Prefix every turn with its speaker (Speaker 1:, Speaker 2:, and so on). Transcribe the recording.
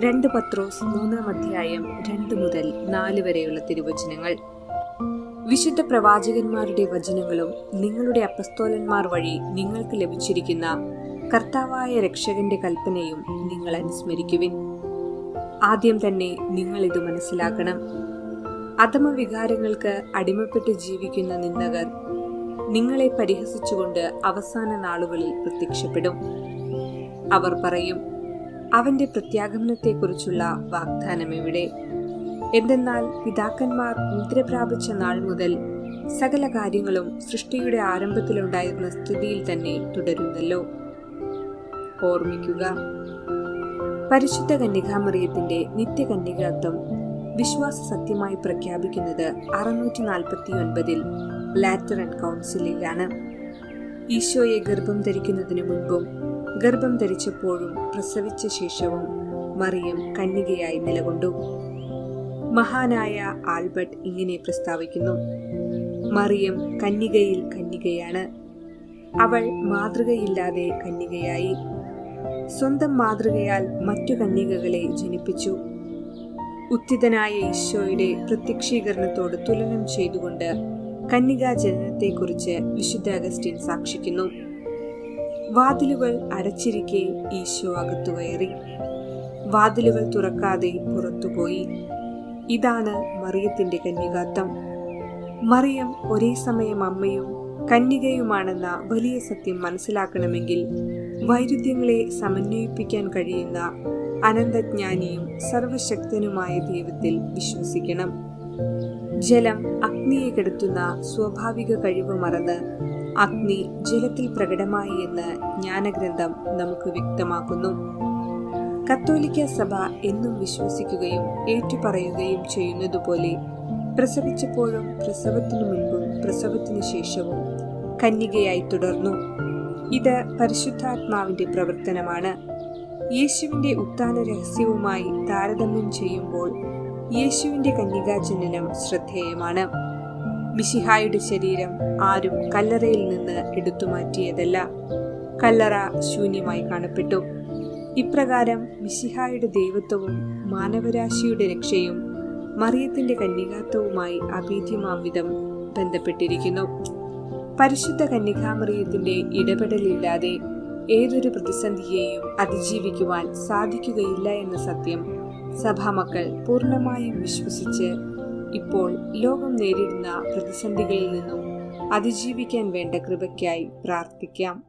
Speaker 1: രണ്ട് പത്രോസ് മൂന്നാം അധ്യായം രണ്ട് മുതൽ നാല് വരെയുള്ള തിരുവചനങ്ങൾ. വിശുദ്ധ പ്രവാചകന്മാരുടെ വചനങ്ങളും നിങ്ങളുടെ അപ്പസ്തോലന്മാർ വഴി നിങ്ങൾക്ക് ലഭിച്ചിരിക്കുന്ന കർത്താവായ രക്ഷകന്റെ കൽപ്പനയും നിങ്ങൾ അനുസ്മരിക്കുവിൻ. ആദ്യം തന്നെ നിങ്ങൾ ഇത് മനസ്സിലാക്കണം. അധമവികാരങ്ങൾക്ക് അടിമപ്പെട്ട് ജീവിക്കുന്ന നിന്ദകർ നിങ്ങളെ പരിഹസിച്ചുകൊണ്ട് അവസാന നാളുകളിൽ പ്രത്യക്ഷപ്പെടും. അവർ പറയും അവന്റെ പ്രത്യാഗമനത്തെക്കുറിച്ചുള്ള വാഗ്ദാനം ഇവിടെ. എന്തെന്നാൽ പിതാക്കന്മാർ മുദ്ര പ്രാപിച്ച നാൾ മുതൽ സകല കാര്യങ്ങളും സൃഷ്ടിയുടെ ആരംഭത്തിലുണ്ടായിരുന്ന സ്ഥിതിയിൽ തന്നെ തുടരുന്നല്ലോ. ഓർമ്മിക്കുക. പരിശുദ്ധ കന്യകാമറിയത്തിന്റെ നിത്യകന്യകത്വം വിശ്വാസ സത്യമായി പ്രഖ്യാപിക്കുന്നത് അറുന്നൂറ്റി നാൽപ്പത്തി ഒൻപതിൽ ലാറ്ററൻ കൗൺസിലിലാണ്. ഈശോയെ ഗർഭം ധരിക്കുന്നതിനു മുൻപും ഗർഭം ധരിച്ചപ്പോഴും പ്രസവിച്ച ശേഷവും മറിയം കന്യകയായി നിലകൊണ്ടു. മഹാനായ ആൽബർട്ട് ഇങ്ങനെ പ്രസ്താവിക്കുന്നു. മറിയം കന്യകയിൽ കന്യകയാണ്. അവൾ മാതൃകയില്ലാതെ കന്യകയായി. സ്വന്തം മാതൃകയാൽ മറ്റു കന്യകകളെ ജനിപ്പിച്ചു. ഉത്തിതനായ ഈശോയുടെ പ്രത്യക്ഷീകരണത്തോട് തുലനം ചെയ്തുകൊണ്ട് കന്യകാ ജനനത്തെക്കുറിച്ച് വിശുദ്ധ അഗസ്റ്റിൻ സാക്ഷിക്കുന്നു. വാതിലുകൾ അടച്ചിരിക്കെ ഈശോ അകത്തു കയറി. വാതിലുകൾ തുറക്കാതെ പുറത്തുപോയി. ഇതാണ് മറിയത്തിന്റെ കന്യകാത്വം. മറിയം ഒരേ സമയം അമ്മയും കന്യകയുമാണെന്ന വലിയ സത്യം മനസ്സിലാക്കണമെങ്കിൽ വൈരുദ്ധ്യങ്ങളെ സമന്വയിപ്പിക്കാൻ കഴിയുന്ന അനന്തജ്ഞാനിയും സർവശക്തനുമായ ദൈവത്തിൽ വിശ്വസിക്കണം. ജലം അഗ്നിയെ കെടുത്തുന്ന സ്വാഭാവിക കഴിവ് മറന്ന് അഗ്നി ജലത്തിൽ പ്രകടമായി എന്ന് ജ്ഞാനഗ്രന്ഥം നമുക്ക് വ്യക്തമാക്കുന്നു. കത്തോലിക്ക സഭ എന്നും വിശ്വസിക്കുകയും ഏറ്റുപറയുകയും ചെയ്യുന്നതുപോലെ പ്രസവിച്ചപ്പോഴും പ്രസവത്തിനു മുൻപും പ്രസവത്തിനു ശേഷവും കന്യകയായി തുടർന്നു. ഇത് പരിശുദ്ധാത്മാവിന്റെ പ്രവർത്തനമാണ്. യേശുവിന്റെ ഉത്താന രഹസ്യവുമായി താരതമ്യം ചെയ്യുമ്പോൾ യേശുവിന്റെ കന്യകാജനനം ശ്രദ്ധേയമാണ്. മിശിഹായുടെ ശരീരം ആരും കല്ലറയിൽ നിന്ന് എടുത്തു മാറ്റിയതല്ല. കല്ലറ ശൂന്യമായി കാണപ്പെട്ടു. ഇപ്രകാരം മിശിഹായുടെ ദൈവത്വവും മാനവരാശിയുടെ രക്ഷയും മറിയത്തിന്റെ കന്യകാത്വവുമായി അഭീദ്യമാംവിധം ബന്ധപ്പെട്ടിരിക്കുന്നു. പരിശുദ്ധ കന്യകാമറിയത്തിന്റെ ഇടപെടലില്ലാതെ ഏതൊരു പ്രതിസന്ധിയെയും അതിജീവിക്കുവാൻ സാധിക്കുകയില്ല എന്ന സത്യം സഭാമക്കൾ പൂർണമായും വിശ്വസിച്ച് ഇപ്പോൾ ലോകം നേരിടുന്ന പ്രതിസന്ധികളിൽ നിന്നും അതിജീവിക്കാൻ വേണ്ട കൃപയ്ക്കായി പ്രാർത്ഥിക്കാം.